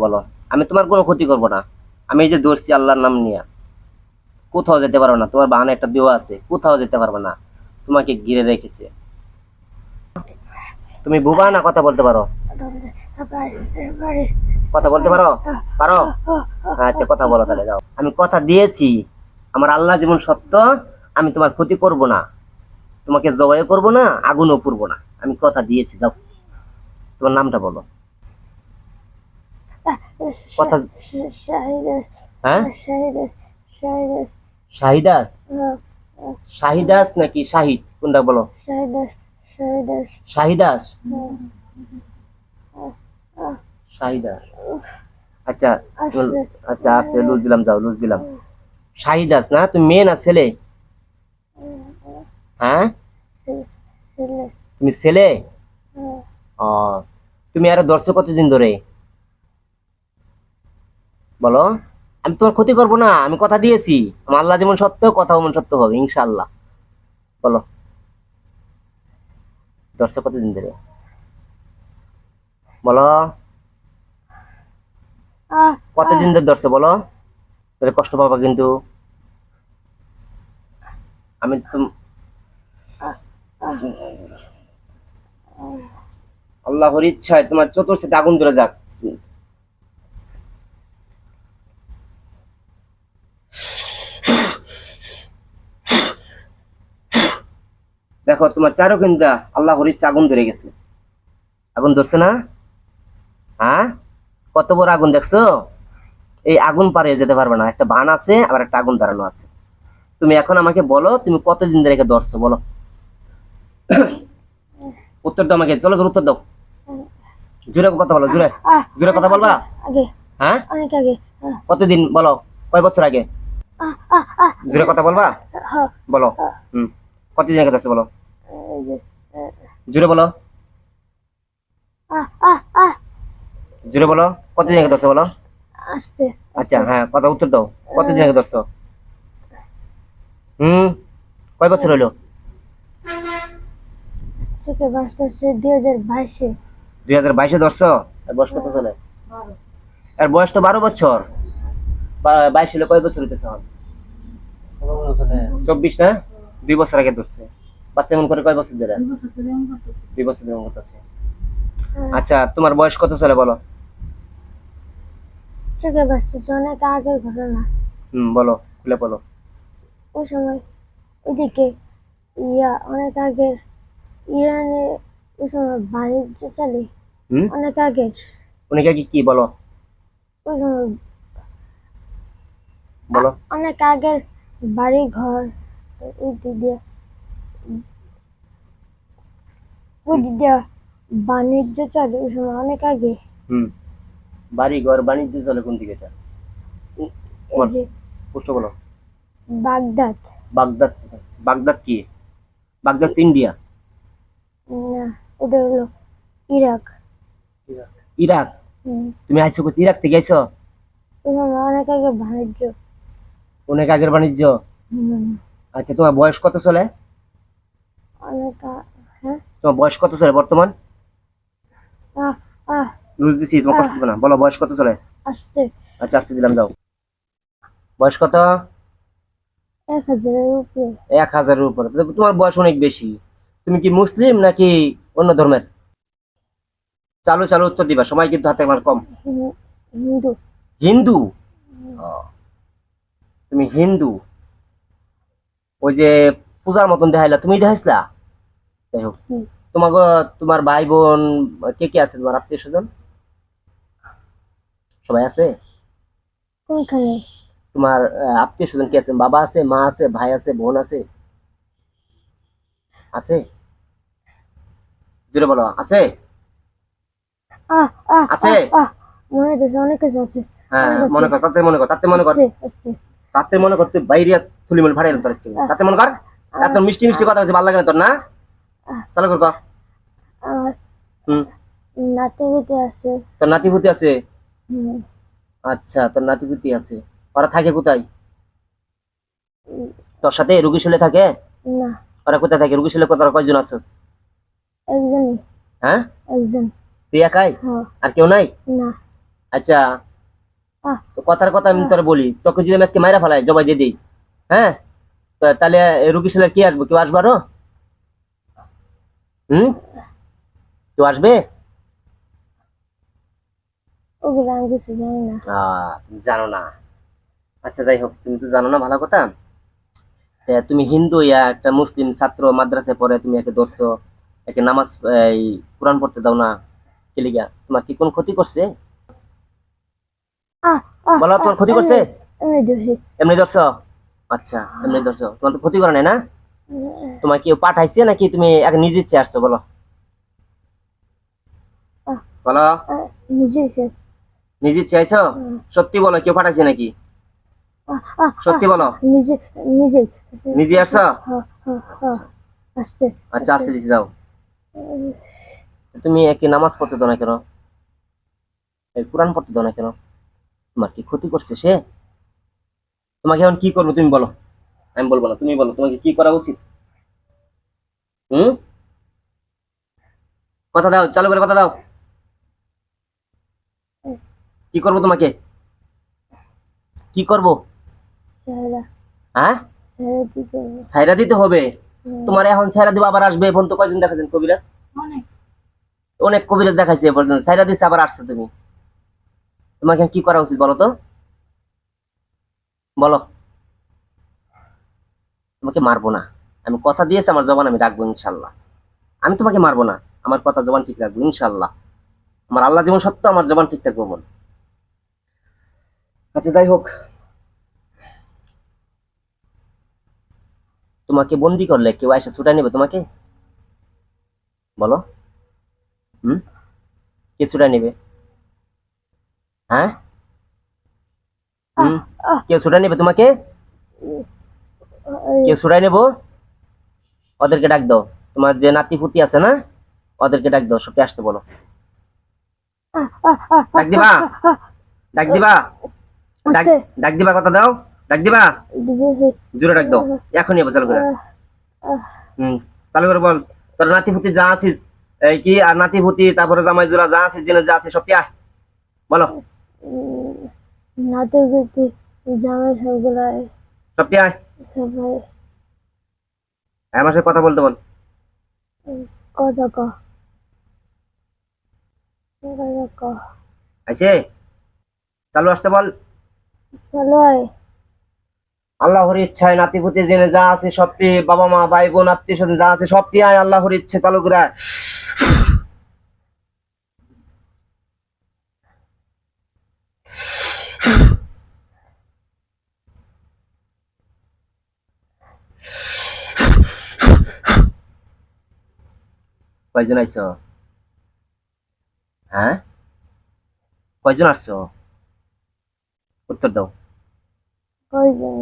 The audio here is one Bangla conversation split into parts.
বলো। আমি তোমার কোনো ক্ষতি করব না। আমি এই যে ধরছি আল্লাহর নাম নিয়ে। কোথাও যেতে পারবে না। তোমার বাহানে একটা দেওয়া আছে। কোথাও যেতে পারবে না। তোমাকে ঘিরে রেখেছে। তুমি বুবা না কথা বলতে পারো? কথা বলতে পারো? পারো? আচ্ছা কথা বলো তাহলে, যাও। আমি কথা দিয়েছি। আমার আল্লাহ যেমন সত্য, আমি তোমার ক্ষতি করব না। তোমাকে জবাইও করব না, আগুনও পুরবো না। আমি কথা দিয়েছি, যাও। তোমার নামটা বলো। কথা হ্যাঁ? শাহিদাস? শাহিদাস নাকি শাহিদ? কোনটা বলো? শাহিদাস। শাহিদাস। আচ্ছা আচ্ছা আস্তে লুজ দিলাম যাও লুজ দিলাম। শাহিদাস না? তুমি মেয়ে না ছেলে? হ্যাঁ? তুমি ছেলে? ও তুমি আরও দর্শক কতদিন ধরে? বলো? আমি তোমার ক্ষতি করব না আমি কথা দিয়েছি। আল্লাহ যেমন সত্য কথা যেমন সত্য হবে ইনশাআল্লাহ। বলো। দর্শক কতদিন ধরে? বলো। কতদিন ধরে ধরছো বলো। তাহলে কষ্ট পাবা কিন্তু। আমি তুম আল্লাহর ইচ্ছায় তোমার চতুর্থ আগুন ধরে যাক। দেখো তোমার চারও কিন্তু আল্লাহর ইচ্ছা আগুন ধরে গেছে। আগুন ধরছে না? হ্যাঁ? কত বড় আগুন দেখছ? এই আগুন পারে যেতে পারবে না। একটা বান আছে আবার একটা আগুন দাঁড়ানো আছে। তুমি এখন আমাকে বলো তুমি কতদিন ধরে একে ধরছো বলো। উত্তর দাও আমাকে চলো উত্তর দাও। জোরে কথা বলো জোরে। জোরে কথা বলবা? আগে। হ্যাঁ? অনেক আগে কতদিন বলো কয় বছর আগে? জোরে কথা বলবা? হ্যাঁ, বলো। হুম। কতদিন আগে ধরছো বলো? জোরে বলো। জোরে বলো। কতদিন আগে ধরছো বলো? আচ্ছা হ্যাঁ কথা উত্তর দাও। কতদিন আগে ধরছো? হুম? কয় বছর থেকে বাঁচতেছে দুই হাজার বাইশে। দুই হাজার বাইশে ধরছো? আর বয়স কত চলে? আর বয়স তো বারো বছর। বাইশ হলে কয় বছর হইতেছে? চব্বিশ না? দুই বছর আগে ধরছে। বাচ্চা এমন করে কয় বছর ধরে? দুই বছর ধরে এমন করতেছে। আচ্ছা তোমার বয়স কত চলে বলো? বাঁচতেছে অনেক আগের ঘটনা। হুম বলো খুলে বলো। ওই সময় ওইদিকে ইয়া অনেক আগের ইরানে ওই সময় বাণিজ্য চলে। অনেক আগের উনি কি কি বলো। ওই সময় বলো। অনেক আগের বাড়ি ঘর ওই দিয়ে। ওই বাণিজ্য চলে ওই সময় অনেক আগে। হুম। বাড়ি ঘর বাণিজ্য চলে কোন দিকে এটা? এই বল। বাগদাদ। বাগদাদ বাগদাদ কি? Baghdad India? না ওটা হলো ইরাক। ইরাক। তুমি কোথায়? ইরাক থেকে আইসো অনেক আগে বাণিজ্য। অনেক আগের বাণিজ্য? আচ্ছা তোমার বয়স কত চলে? অনেক হ্যাঁ? তোমার বয়স কত চলে বর্তমান? দিছি তোমার কষ্ট না। বলো বয়স কত চলে? আসতে আচ্ছা আসতে দিলাম যাও বয়স কত? এক হাজারের উপরে। এক হাজারের উপরে। তোমার বয়স অনেক বেশি। তুমি কি মুসলিম নাকি অন্য ধর্মের? চালু চালু উত্তর দিবা। সময় কিন্তু হাতে আমার কম। হিন্দু হিন্দু। তুমি হিন্দু। ওই যে পূজার মতন দেখাইলা তুমি দেখাইছিলা? যাই হোক। তোমাকে তোমার ভাই বোন কে কে আছে তোমার আত্মীয় স্বজন? সবাই আছে? তোমার আত্মীয় স্বজন কে আছে? বাবা আছে মা আছে ভাই আছে বোন আছে? আছে? জোরে বলো আছে? আছে? মনে হচ্ছে অনেক কিছু আছে। হ্যাঁ মনে কর তাতে মনে কর তাতে মনে কর। তাতে মনে কর তুই বাইরে থুলি মনে তোর তাতে মনে কর। এত মিষ্টি মিষ্টি কথা হচ্ছে ভালো লাগে না তোর না? চালু কর হুম। নাতিপুতি আছে। তোর নাতিপুতি আছে? আচ্ছা তোর নাতিপুতি আছে। ওরা থাকে কোথায়? তোর সাথে রুগীশালে থাকে? না। ওরা কোথায় থাকে? রুগীশালে তোরা কয়জন আছে? একজনই। হ্যাঁ? একজন। তুই একাই? হ্যাঁ। আর কেউ নাই? না। আচ্ছা। তো কথার কথা আমি তোর বলি। তোকে যদি আমি আজকে মাইরা ফেলাই জবাই দিয়ে দিই। হ্যাঁ? তাহলে রুগী সালে কি আসব? কেউ আসব আরও? হুম? কেউ আসবে? জানি না। আহ, তুমি জানো না। আচ্ছা যাই হোক তুমি তো জানো না ভালো কথা। তুমি হিন্দু ইয়া একটা মুসলিম ছাত্র মাদ্রাসায় পড়ে তুমি একে ধরছো একে নামাজ এই কোরআন পড়তে দাও না। কেলিগা তোমার কি কোন ক্ষতি করছে? বলো তোমার ক্ষতি করছে? এমনি ধরছো? আচ্ছা এমনি ধরছো। তোমার তো ক্ষতি করে নাই না? তোমার কেউ পাঠাইছে নাকি তুমি এক নিজে ইচ্ছে আসছো, বলো। বলো। নিজে ইচ্ছে সত্যি বলো, কেউ পাঠাইছে নাকি? সত্যি বলো। নিজে নিজে নিজে আসছো? আচ্ছা আসতে দিছি, যাও। তুমি একে নামাজ পড়তে দাও না কেন? কোরআন পড়তে দাও না কেন? তোমার কি ক্ষতি করছে সে? তোমাকে এখন কি করব তুমি বলো। আমি বলব না তুমি বলো তোমাকে কি করা উচিত? হুম? কথা দাও চালু করে কথা দাও। কি করব তোমাকে? কি করব? হ্যাঁ। সাইরা দিতে হবে। তোমার এখন সাইরা দিব আবার আসবে এখন তো কয়জন দেখাচ্ছেন কবিরাজ? অনেক। কবিরাজ দেখাইছে এ পর্যন্ত। সাইরা দিচ্ছে আবার আসছে তুমি। তোমাকে এখন কি করা উচিত বলো তো? বলো। তোমাকে মারবো না। আমি কথা দিয়েছি, আমার জবান আমি রাখব ইনশাল্লাহ। আমি তোমাকে মারবো না, আমার কথা জবান ঠিক রাখব ইনশাল্লাহ। আমার আল্লাহ যেমন সত্য, আমার জবান ঠিক থাকব মন আচ্ছা যাই হোক। তোমাকে বন্দি করলে কেউ এসে ছুটাই নেবে তোমাকে? বলো। হুম? কে ছুটাই নেবে? হ্যাঁ। কেউ ছুটাই নেবে তোমাকে? কেউ ছুটাই নেব? ওদেরকে ডাক দাও। তোমার যে নাতি পুতি আছে না ওদেরকে ডাক দাও সবকে আসতে বলো। ডাক দিবা? ডাক দিবা? ডাক দিবা কথা দাও? ডাক দিবা? জোরে ডাক দাও। এখনই চালু করে। হুম চালু করে বল। তোর নাতি পুতি যা আছিস এই কি? আর নাতি পুতি তারপরে জামাই জোড়া যা আছে জিনিস যা আছে সব কি বলো। নাতে জামাই সবগুলো আয়। সবাই আমার সাথে কথা বলতে বল। কথা ক। কথা ক। আইছে? চালু আসতে বল। চলো আয়। আল্লাহর ইচ্ছায় নাতি পুতি জেনে যা আছে সবটি বাবা মা ভাই বোন আত্মীয় স্বজন যা আছে সবটি আয় আল্লাহর ইচ্ছে চালু করে কয়জন আইছো? হ্যাঁ? কয়জন আসছো? উত্তর দাও। কয়জন?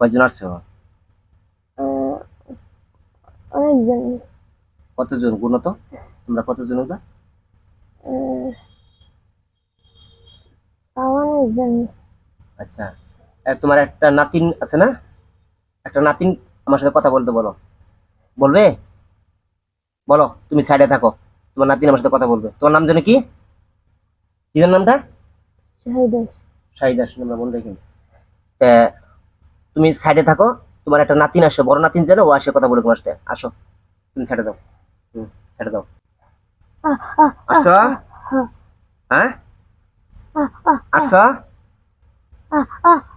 কয়জন আসছো? কতজন? গুণ তো। তোমরা কতজন আহ, আচ্ছা। আর তোমার একটা নাতিন আছে না? একটা নাতিন আমার সাথে কথা বলতে বলো। বলবে? বলো তুমি সাইডে থাকো। তোমার নাতিন আমার সাথে কথা বলবে। তোমার নাম যেন কি? কি নামটা? শাহিদাস আমরা মনে রেখে তুমি সাইডে থাকো তোমার একটা নাতিন আসে বড় নাতিন যেন ও আসে কথা বলে তোমার সাথে। আসো তুমি সাইডে দাও হুম সাইডে দাও আসো। হ্যাঁ? আসো।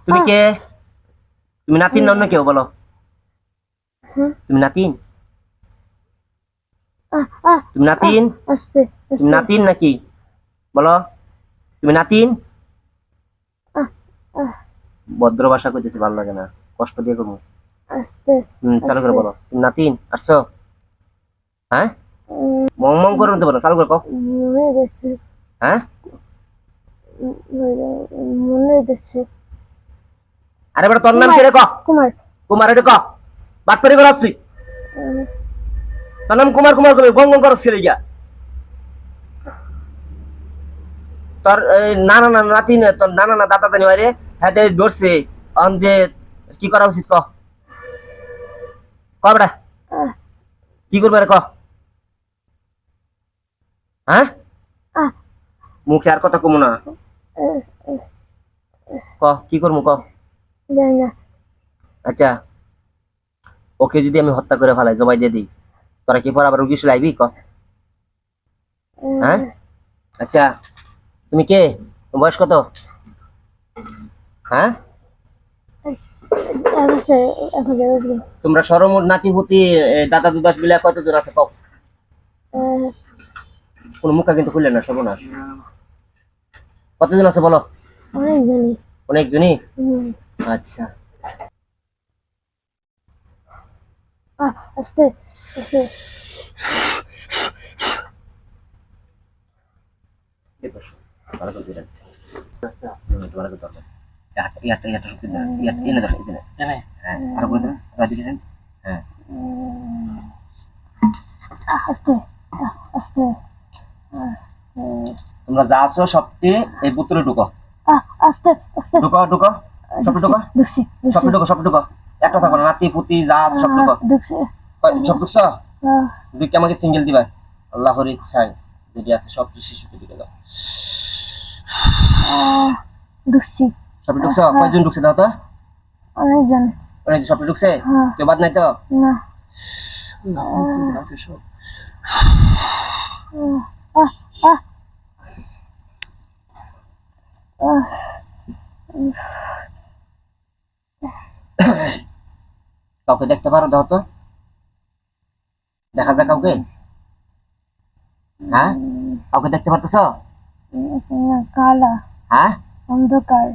তুমি কে? তুমি নাতিন না অন্য কেউ বলো। হুম। তুমি নাতিন? তুমি নাতিন? তুমি নাতিন নাকি? বলো। তুমি নাতিন। ভদ্র ভাষা কইতেছি ভালো লাগে না। কষ্ট দিয়ে করব চালু করে। বলো। তুমি নাতিন? আসছো? হ্যাঁ? মং মং করে পারো চালু করে কও। হ্যাঁ? মনে গেছে আরে বেটা তোর নাম কি রে ক? কুমার। কুমার এটা ক? বাটপারি করাস তুই আহ, তোর নাম কুমার কুমার করবি গং গং করস ছেলে গিয়া। তোর এই, না না না তোর না না দাদা জানি আরে হ্যাঁ দে ধরছে অন কি করা উচিত ক? ক বেটা? কি করবে রে ক? হ্যাঁ? মুখে আর কথা কমু না। ক কি করব ক? আচ্ছা ওকে যদি আমি হত্যা করে ফেলাই জবাই দিয়ে দিই। তোরা কি পর আবার রুগী লাইবি ক হ্যাঁ আচ্ছা তুমি কে বয়স কত হ্যাঁ তোমরা সরমোট নাতিপুতি এ, দাদা দুদাস মিলে কতজন আছে কও কোন মুখা কিন্তু খুললে না সর্বনাশ কতজন আছে বলো অনেক জানি অনেকজনই আচ্ছা আস্তে আস্তে। তোমার যা আছো সবটি এই পুতুলে ঢুকো। আহ, আস্তে আস্তে। ঢুকো ঢুকো। সব ঢুকো। ঢুকছি সব ঢুকো সব ঢুকো। একটা থাকো না নাতি পুতি যা আছে সব ঢুকো সব ঢুকছো আহ, দুইকে আমাকে সিঙ্গেল দিবা? আল্লাহর ইচ্ছায় যেটি আছে সব শিশুকে ঢুকে দাও ঢুকছি। সব ঢুকছো কয়জন ঢুকছে দাও তো। অনেক মানে সব ঢুকছে? হ্যাঁ। কেউ বাদ নাই তো? না। আছে সব। আহ, আহ, আহ। কাউকে দেখতে পারো দাও তো। দেখা যায় কাউকে। হ্যাঁ? কাউকে দেখতে পারতেছ? কালা। হ্যাঁ? অন্ধকার।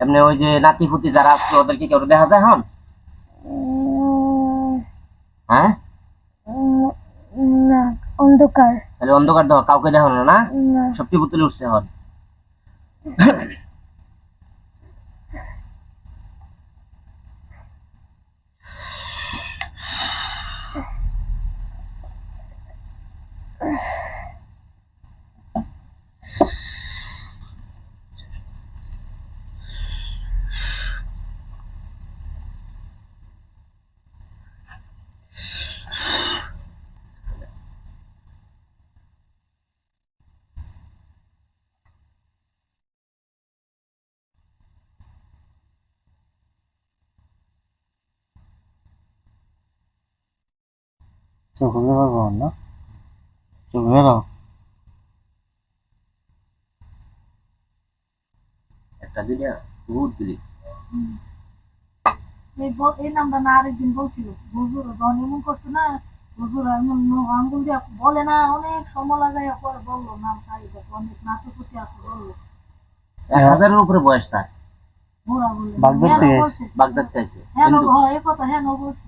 এমনি ওই যে নাতি পুতি যারা আসলো ওদেরকে কেউ দেখা যায় হন উম, হ্যাঁ? না অন্ধকার। তাহলে অন্ধকার দাও কাউকে দেখো না। সবটি পুতুলে উঠছে হন চোখ বেরো পাবো না চোখ বেরো একটা দুইটা বহুত গুলি এই নামটা না আরেকদিন বলছিল হুজুর যখন এমন করছে না হুজুর এমন আঙ্গুল দিয়ে বলে না অনেক সময় লাগাই পরে বলল নাম সারিতে অনেক নাটকতি আছে বলল এক হাজারের উপরে বয়স তার বাগদাদ থেকে হ্যাঁ কথা হ্যাঁ বলছে